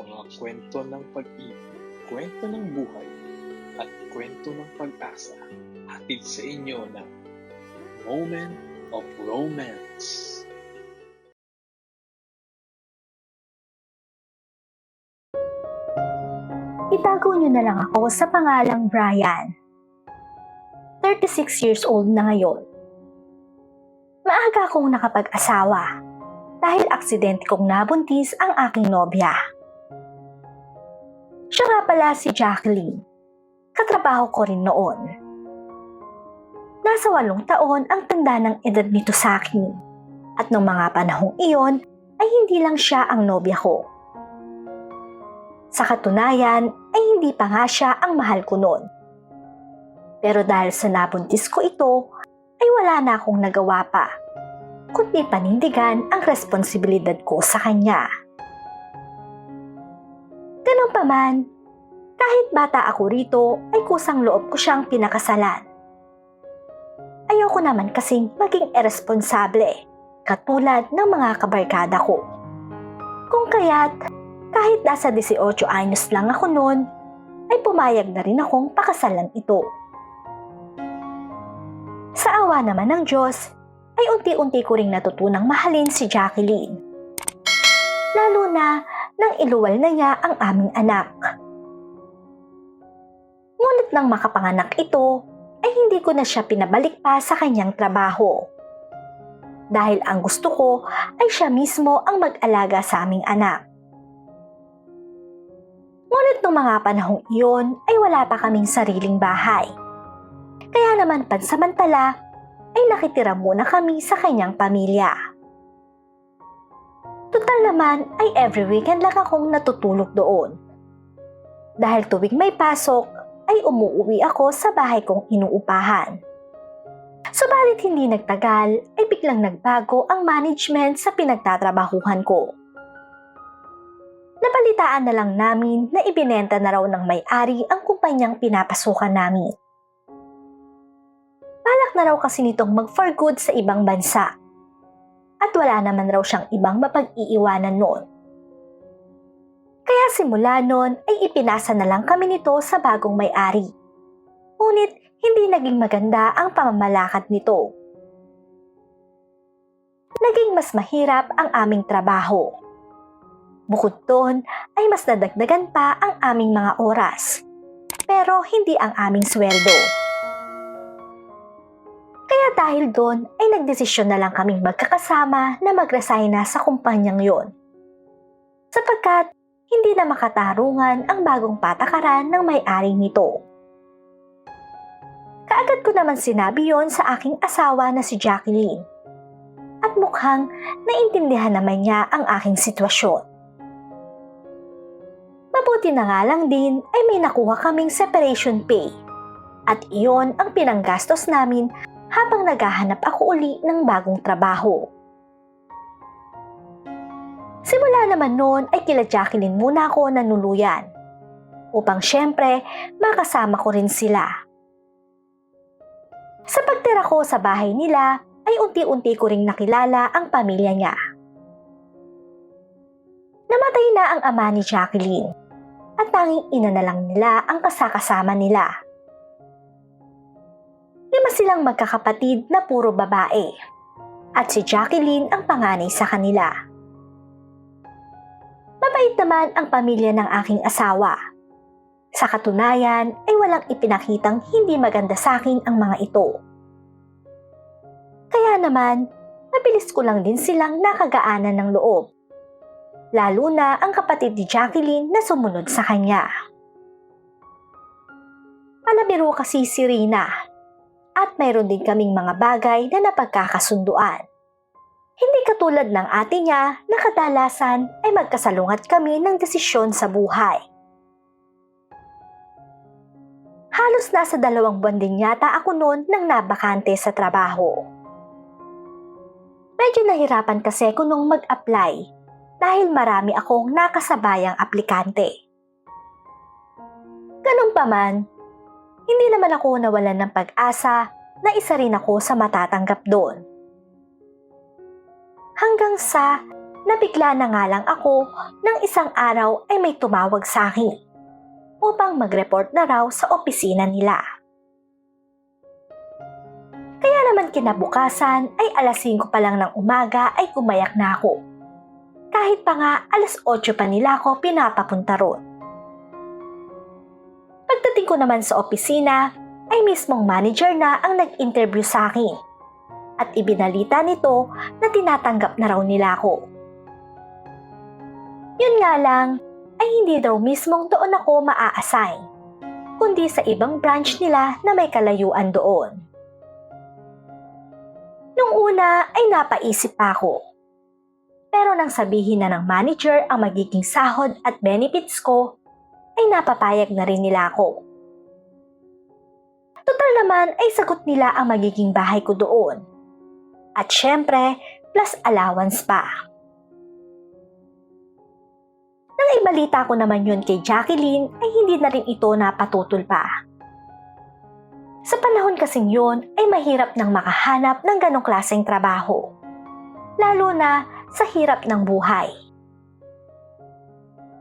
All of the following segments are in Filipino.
mga kwento ng pag-ibig, kwento ng buhay, at kwento ng pag-asa hatid sa inyo ng Moment of Romance. Itago niyo na lang ako sa pangalang Brian. 36 years old na ngayon. Maaga akong nakapag-asawa dahil aksidente kong nabuntis ang aking nobya. Siya nga pala si Jacqueline. Katrabaho ko rin noon. Nasa walong taon ang tanda ng edad nito sa akin. At noong mga panahong iyon ay hindi lang siya ang nobya ko. Sa katunayan ay hindi pa nga siya ang mahal ko noon. Pero dahil sa nabuntis ko ito, ay wala na akong nagawa pa. Kundi panindigan ang responsibilidad ko sa kanya. Ganun pa man, kahit bata ako rito ay kusang loob ko siyang pinakasalan. Ayoko naman kasing maging irresponsable katulad ng mga kabarkada ko. Kung kaya't kahit nasa 18 anyos lang ako noon, ay pumayag na rin akong pakasalan ito. Sa awa naman ng Diyos, ay unti-unti ko ring natutunang mahalin si Jacqueline. Lalo na nang iluwal na niya ang aming anak. Ngunit nang makapanganak ito, ay hindi ko na siya pinabalik pa sa kanyang trabaho. Dahil ang gusto ko ay siya mismo ang mag-alaga sa aming anak. Ngunit noong mga panahong iyon ay wala pa kaming sariling bahay. Kaya naman pansamantala ay nakitira muna kami sa kanyang pamilya. Total naman ay every weekend lang akong natutulog doon. Dahil tuwing may pasok ay umuwi ako sa bahay kong inuupahan. Subalit hindi nagtagal ay biglang nagbago ang management sa pinagtatrabahuhan ko. Nabalitaan na lang namin na ibinenta na raw ng may-ari ang kumpanyang pinapasukan namin. Balak na raw kasi nitong mag for good sa ibang bansa. At wala naman raw siyang ibang mapag-iiwanan noon. Kaya simula noon ay ipinasa na lang kami nito sa bagong may-ari. Ngunit hindi naging maganda ang pamamalakad nito. Naging mas mahirap ang aming trabaho. Bukod doon ay mas nadagdagan pa ang aming mga oras. Pero hindi ang aming sweldo. Kaya dahil doon ay nagdesisyon na lang kaming magkakasama na mag-resign na sa kumpanyang yon. Sapagkat hindi na makatarungan ang bagong patakaran ng may-ari nito. Kaagad ko naman sinabi yon sa aking asawa na si Jacqueline. At mukhang naintindihan naman niya ang aking sitwasyon. Mabuti na nga lang din ay may nakuha kaming separation pay. At iyon ang pinanggastos namin habang naghahanap ako uli ng bagong trabaho. Simula naman noon ay kila Jacqueline muna ako nanuluyan upang syempre makasama ko rin sila. Sa pagtira ko sa bahay nila ay unti-unti ko ring nakilala ang pamilya niya. Namatay na ang ama ni Jacqueline at tanging ina na lang nila ang kasakasama nila. Silang magkakapatid na puro babae at si Jacqueline ang panganay sa kanila. Mabait naman ang pamilya ng aking asawa. Sa katunayan ay walang ipinakitang hindi maganda sa akin ang mga ito. Kaya naman, mabilis ko lang din silang nakagaanan ng loob. Lalo na ang kapatid ni Jacqueline na sumunod sa kanya. Palabiro kasi si Rina at mayroon din kaming mga bagay na napagkakasunduan. Hindi katulad ng ate niya na kadalasan ay magkasalungat kami ng desisyon sa buhay. Halos nasa dalawang buwan din yata ako noon nang nabakante sa trabaho. Medyo nahirapan kasi ako nung mag-apply dahil marami akong nakasabayang aplikante. Ganun pa man, hindi naman ako nawalan ng pag-asa na isa rin ako sa matatanggap doon. Hanggang sa nabigla na nga lang ako nang isang araw ay may tumawag sa akin upang mag-report na raw sa opisina nila. Kaya naman kinabukasan ay alas 5 pa lang ng umaga ay gumayak na ako. Kahit pa nga alas 8 pa nila ako pinapapunta roon. Ko naman sa opisina, ay mismong manager na ang nag-interview sa akin. At ibinalita nito na tinatanggap na raw nila ako. Yun nga lang, ay hindi daw mismong doon ako maa-assign, kundi sa ibang branch nila na may kalayuan doon. Nung una ay napaisip pa ako. Pero nang sabihin na ng manager ang magiging sahod at benefits ko, ay napapayag na rin nila ako. Total naman ay sagot nila ang magiging bahay ko doon. At syempre, plus allowance pa. Nang ibalita ko naman yun kay Jacqueline ay hindi na rin ito napatutol pa. Sa panahon kasing yun ay mahirap nang makahanap ng ganong klaseng trabaho. Lalo na sa hirap ng buhay.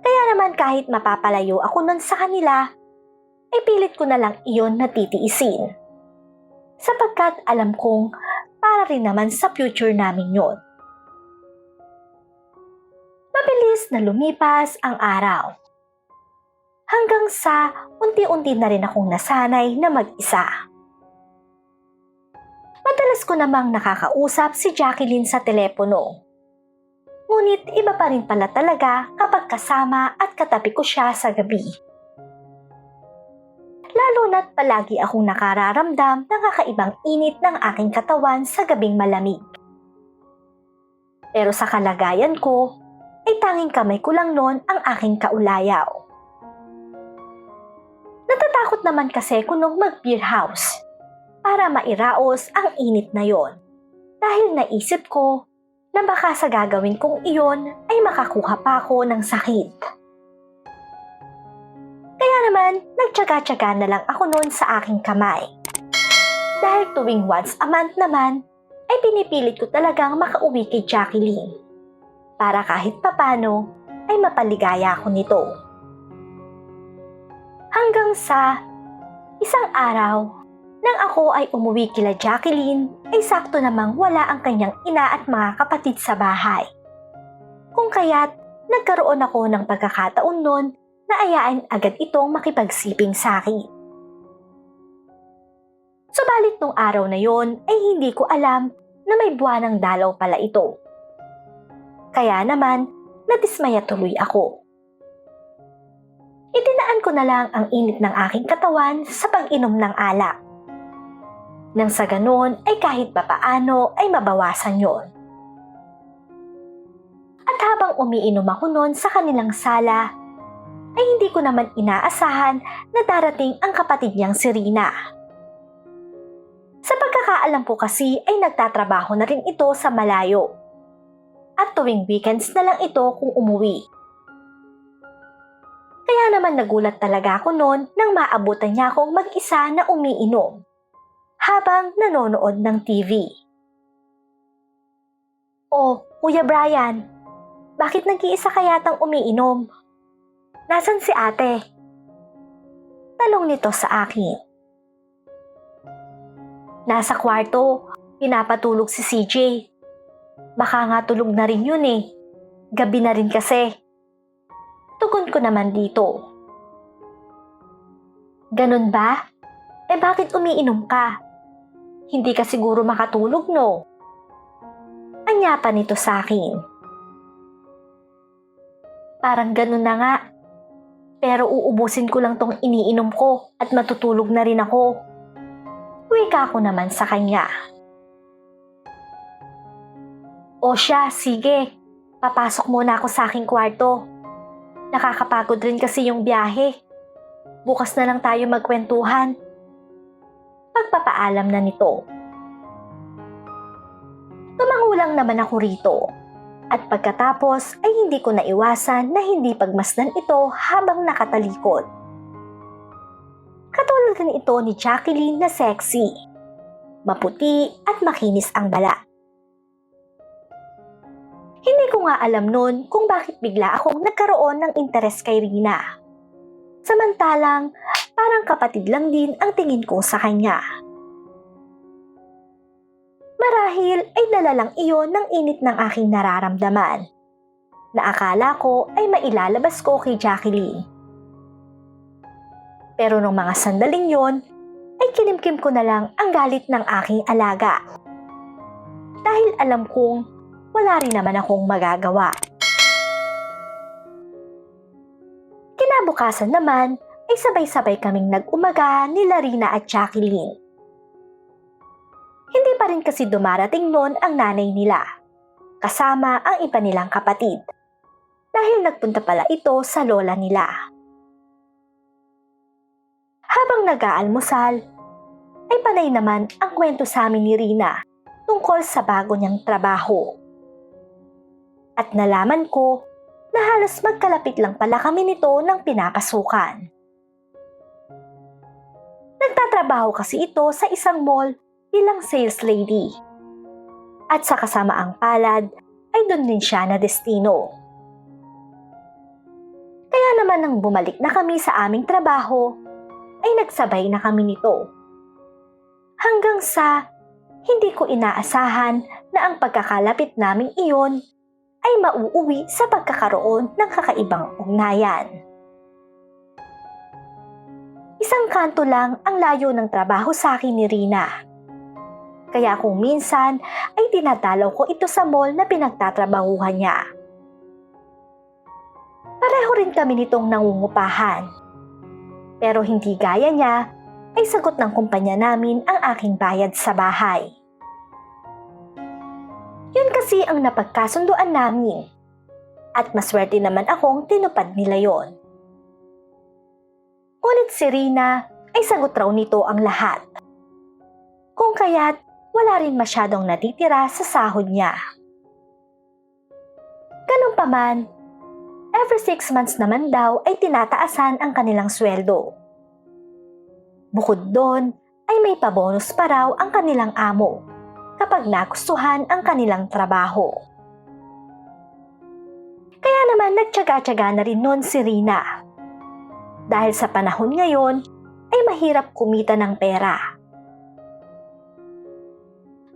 Kaya naman kahit mapapalayo ako nun sa kanila, ay pilit ko na lang iyon natitiisin. Sapagkat alam kong para rin naman sa future namin yon. Mabilis na lumipas ang araw. Hanggang sa unti-unti na rin akong nasanay na mag-isa. Madalas ko namang nakakausap si Jacqueline sa telepono. Ngunit iba pa rin pala talaga kapag kasama at katabi ko siya sa gabi. Lalo na't palagi akong nakararamdam ng kakaibang init ng aking katawan sa gabing malamig. Pero sa kalagayan ko, ay tanging kamay ko lang noon ang aking kaulayaw. Natatakot naman kasi ko nung mag-beer house para mairaos ang init na yon. Dahil naisip ko na baka sa gagawin kong iyon ay makakuha pa ako ng sakit. Naman, nagtsaga-tsaga na lang ako noon sa aking kamay. Dahil tuwing once a month naman, ay pinipilit ko talagang makauwi kay Jacqueline. Para kahit papano, ay mapaligaya ako nito. Hanggang sa isang araw, nang ako ay umuwi kila Jacqueline, ay sakto namang wala ang kanyang ina at mga kapatid sa bahay. Kung kaya't nagkaroon ako ng pagkakataon noon na ayaan agad itong makipagsiping sa akin. Subalit nung araw na yon ay hindi ko alam na may buwanang dalaw pala ito. Kaya naman, nadismaya tuloy ako. Itinaan ko na lang ang init ng aking katawan sa pag-inom ng alak. Nang sa ganoon ay kahit papaano ay mabawasan yon. At habang umiinom ako noon sa kanilang sala, ay hindi ko naman inaasahan na darating ang kapatid niyang si Rina. Sa pagkakaalam ko kasi ay nagtatrabaho na rin ito sa malayo. At tuwing weekends na lang ito kung umuwi. Kaya naman nagulat talaga ako noon nang maabutan niya akong mag-isa na umiinom habang nanonood ng TV. Oh, Kuya Brian, bakit nag-iisa ka yatang umiinom? Nasaan si ate? Tanong nito sa akin. Nasa kwarto, pinapatulog si CJ. Baka nga tulog na rin yun eh. Gabi na rin kasi. Tugon ko naman dito. Ganun ba? Eh bakit umiinom ka? Hindi ka siguro makatulog no? Anya pa nito sa akin. Parang ganun na nga. Pero uubusin ko lang tong iniinom ko at matutulog na rin ako. Wika ko naman sa kanya. O siya, sige. Papasok muna ako sa aking kwarto. Nakakapagod rin kasi yung biyahe. Bukas na lang tayo magkwentuhan. Pagpapaalam na nito. Tumangulang naman ako rito. At pagkatapos ay hindi ko naiwasan na hindi pagmasdan ito habang nakatalikod. Katulad din ito ni Jacqueline na sexy. Maputi at makinis ang balat. Hindi ko nga alam nun kung bakit bigla akong nagkaroon ng interes kay Rina. Samantalang, parang kapatid lang din ang tingin ko sa kanya. Marahil ay dala lang iyon ng init ng aking nararamdaman na akala ko ay mailalabas ko kay Jacqueline. Pero nung mga sandaling yon, ay kinimkim ko na lang ang galit ng aking alaga. Dahil alam kong wala rin naman akong magagawa. Kinabukasan naman ay sabay-sabay kaming nag-umaga ni Larina at Jacqueline. Pa rin kasi dumarating noon ang nanay nila, kasama ang iba nilang kapatid. Dahil nagpunta pala ito sa lola nila. Habang nag-aalmusal, ay panay naman ang kwento sa amin ni Rina tungkol sa bago niyang trabaho. At nalaman ko na halos magkalapit lang pala kami nito ng pinapasukan. Nagtatrabaho kasi ito sa isang mall bilang sales lady. At sa kasamaang palad ay doon din siya na destino. Kaya naman nang bumalik na kami sa aming trabaho, ay nagsabay na kami nito. Hanggang sa hindi ko inaasahan na ang pagkakalapit naming iyon ay mauuwi sa pagkakaroon ng kakaibang ugnayan. Isang kanto lang ang layo ng trabaho sa akin ni Rina. Kaya kung minsan ay dinadalaw ko ito sa mall na pinagtatrabahuhan niya. Pareho rin kami nitong nangungupahan. Pero hindi gaya niya, ay sagot ng kumpanya namin ang aking bayad sa bahay. Yun kasi ang napagkasunduan namin. At maswerte naman akong tinupad nila yon. Ngunit si Rina ay sagot raw nito ang lahat. Kung kaya't wala rin masyadong natitira sa sahod niya. Ganun pa man, every six months naman daw ay tinataasan ang kanilang sweldo. Bukod doon, ay may pabonus pa raw ang kanilang amo kapag nagustuhan ang kanilang trabaho. Kaya naman nagtyaga-tyaga na rin noon si Rina. Dahil sa panahon ngayon ay mahirap kumita ng pera.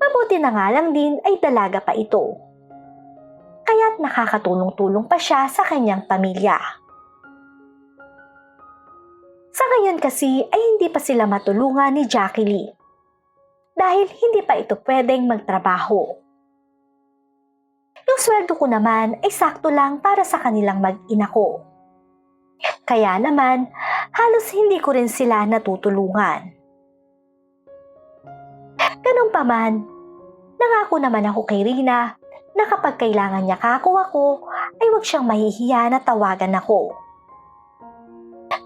Mabuti na nga lang din ay dalaga pa ito. Kaya't nakakatulong-tulong pa siya sa kanyang pamilya. Sa ngayon kasi ay hindi pa sila matulungan ni Jacqueline dahil hindi pa ito pwedeng magtrabaho. Yung sweldo ko naman ay sakto lang para sa kanilang mag-ina ko. Kaya naman, halos hindi ko rin sila natutulungan. Ganun pa man, nangako naman ako kay Rina na kapag kailangan niya kako ako, ay huwag siyang mahihiya na tawagan ako.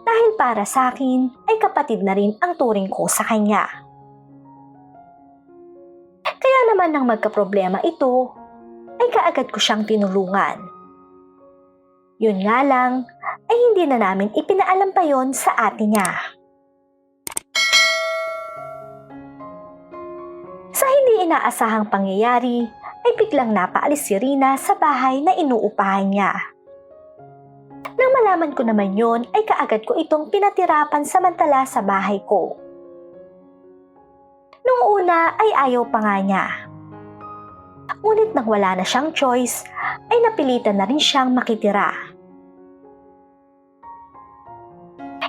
Dahil para sa akin, ay kapatid na rin ang turing ko sa kanya. Kaya naman nang magkaproblema ito, ay kaagad ko siyang tinulungan. Yun nga lang, ay hindi na namin ipinaalam pa yon sa ate niya. Inaasahang pangyayari, ay biglang napaalis si Rina sa bahay na inuupahan niya. Nang malaman ko naman yon, ay kaagad ko itong pinatirapan samantala sa bahay ko. Nung una ay ayaw pa nga niya. Ngunit nang wala na siyang choice, ay napilitan na rin siyang makitira.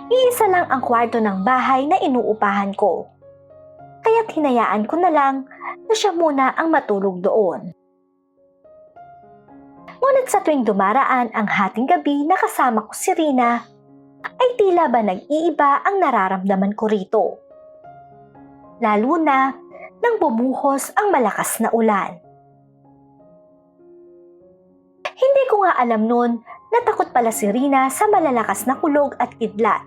Iisa lang ang kwarto ng bahay na inuupahan ko. Kaya't hinayaan ko na lang na siya muna ang matulog doon. Ngunit sa tuwing dumaraan ang hating gabi na kasama ko si Rina, ay tila ba nag-iiba ang nararamdaman ko rito. Lalo na nang bumuhos ang malakas na ulan. Hindi ko nga alam noon na takot pala si Rina sa malalakas na kulog at kidlat.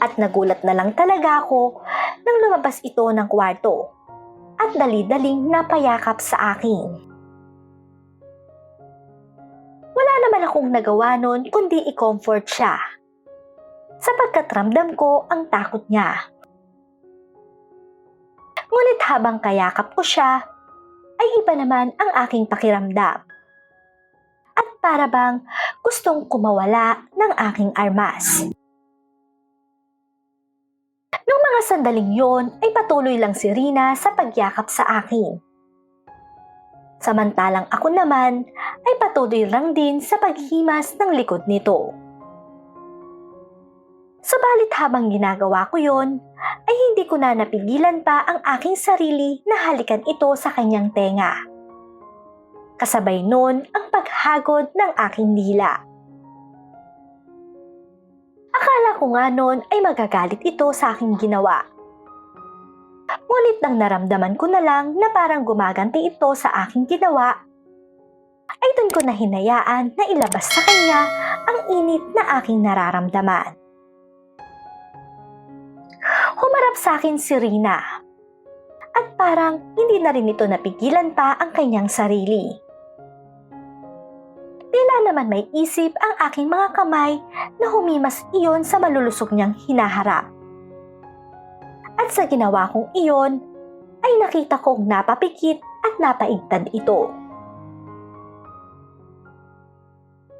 At nagulat na lang talaga ako nang lumabas ito ng kwarto at dali-daling napayakap sa akin. Wala naman akong nagawa noon kundi i-comfort siya. Sapagkat ramdam ko ang takot niya. Ngunit habang kayakap ko siya, ay iba naman ang aking pakiramdam. At para bang gustong kumawala ng aking armas. Mga sandaling yon ay patuloy lang si Rina sa pagyakap sa akin. Samantalang ako naman ay patuloy lang din sa paghimas ng likod nito. Subalit habang ginagawa ko yon, ay hindi ko na napigilan pa ang aking sarili na halikan ito sa kanyang tenga. Kasabay nun ang paghagod ng aking dila. Akala ko nga noon ay magagalit ito sa aking ginawa. Ngunit nang naramdaman ko na lang na parang gumaganti ito sa aking ginawa, ay doon ko na hinayaan na ilabas sa kanya ang init na aking nararamdaman. Humarap sa akin si Rina. At parang hindi na rin ito napigilan pa ang kanyang sarili. Tila naman may isip ang aking mga kamay na humimas iyon sa malulusog niyang hinaharap. At sa ginawa kong iyon, ay nakita kong napapikit at napaigtad ito.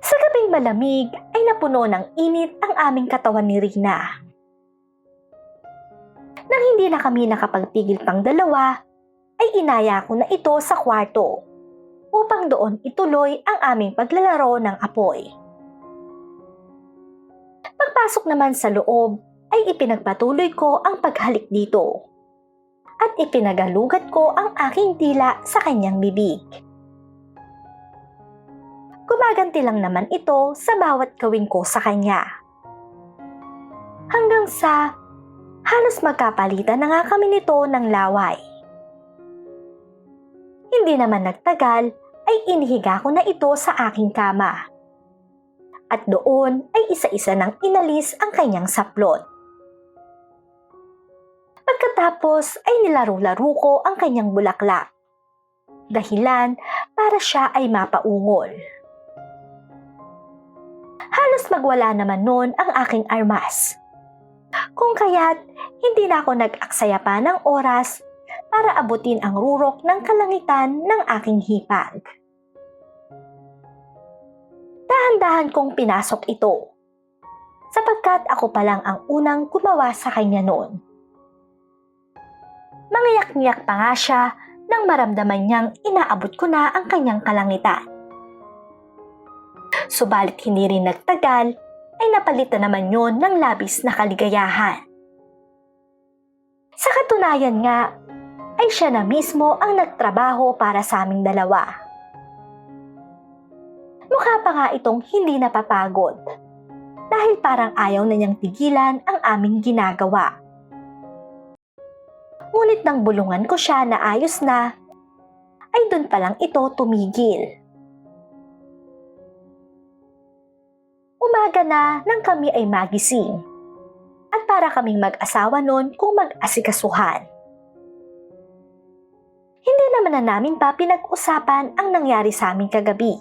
Sa gabing malamig ay napuno ng init ang aming katawan ni Rina. Nang hindi na kami nakapagpigil pang dalawa, ay inaya ko na ito sa kwarto upang doon ituloy ang aming paglalaro ng apoy. Pagpasok naman sa loob, ay ipinagpatuloy ko ang paghalik dito at ipinagalugat ko ang aking dila sa kanyang bibig. Gumaganti lang naman ito sa bawat gawin ko sa kanya. Hanggang sa halos magkapalitan na nga kami nito ng laway. Hindi naman nagtagal ay inihiga ko na ito sa aking kama. At doon ay isa-isa nang inalis ang kanyang saplot. Pagkatapos ay nilaro-laro ko ang kanyang bulaklak. Dahilan para siya ay mapaungol. Halos magwala naman noon ang aking armas. Kung kaya't hindi na ako nag-aksaya pa ng oras para abutin ang rurok ng kalangitan ng aking hipag. Dahan-dahan kong pinasok ito, sapagkat ako pa lang ang unang gumawa sa kanya noon. Mangiyak-ngiyak pa nga siya nang maramdaman niyang inaabot ko na ang kanyang kalangitan. Subalit hindi rin nagtagal ay napalitan naman yon ng labis na kaligayahan. Sa katunayan nga, ay siya na mismo ang nagtrabaho para sa aming dalawa. Mukha pa nga itong hindi napapagod dahil parang ayaw na niyang tigilan ang aming ginagawa. Ngunit nang bulungan ko siya na ayos na, ay doon pa lang ito tumigil. Umaga na nang kami ay magising at para kaming mag-asawa noon kung mag-asikasuhan. Naman na namin pa pinag-usapan ang nangyari sa amin kagabi.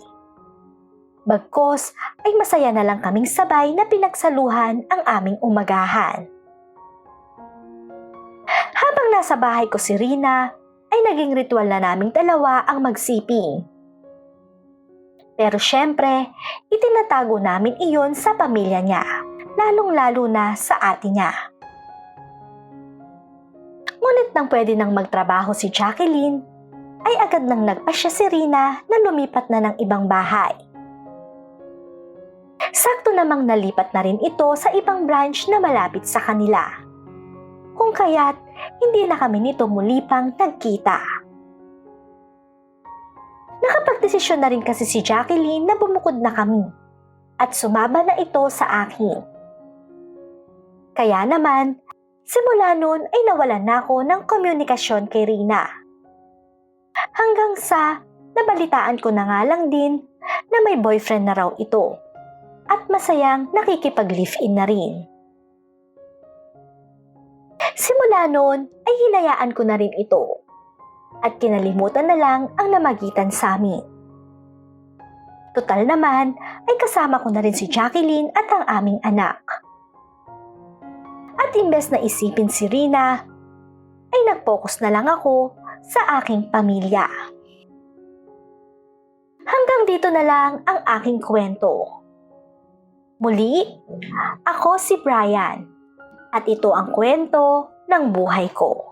Bagkos ay masaya na lang kaming sabay na pinagsaluhan ang aming umagahan. Habang nasa bahay ko si Rina, ay naging ritual na naming dalawa ang magsiping. Pero syempre, itinatago namin iyon sa pamilya niya, lalong-lalo na sa ate niya. Ngunit nang pwede nang magtrabaho si Jacqueline, ay agad nang nagpasya si Rina na lumipat na ng ibang bahay. Sakto namang nalipat na rin ito sa ibang branch na malapit sa kanila. Kung kaya't hindi na kami nito muli pang nagkita. Nakapagdesisyon na rin kasi si Jacqueline na bumukod na kami at sumaba na ito sa akin. Kaya naman, simula noon ay nawalan na ako ng komunikasyon kay Rina. Hanggang sa nabalitaan ko na nga lang din na may boyfriend na raw ito at masayang nakikipag-live-in na rin. Simula noon ay hinayaan ko na rin ito at kinalimutan na lang ang namagitan sa amin. Total naman ay kasama ko na rin si Jacqueline at ang aming anak. At imbes na isipin si Rina, ay nag-focus na lang ako sa aking pamilya. Hanggang dito na lang ang aking kwento. Muli, ako si Brian at ito ang kwento ng buhay ko.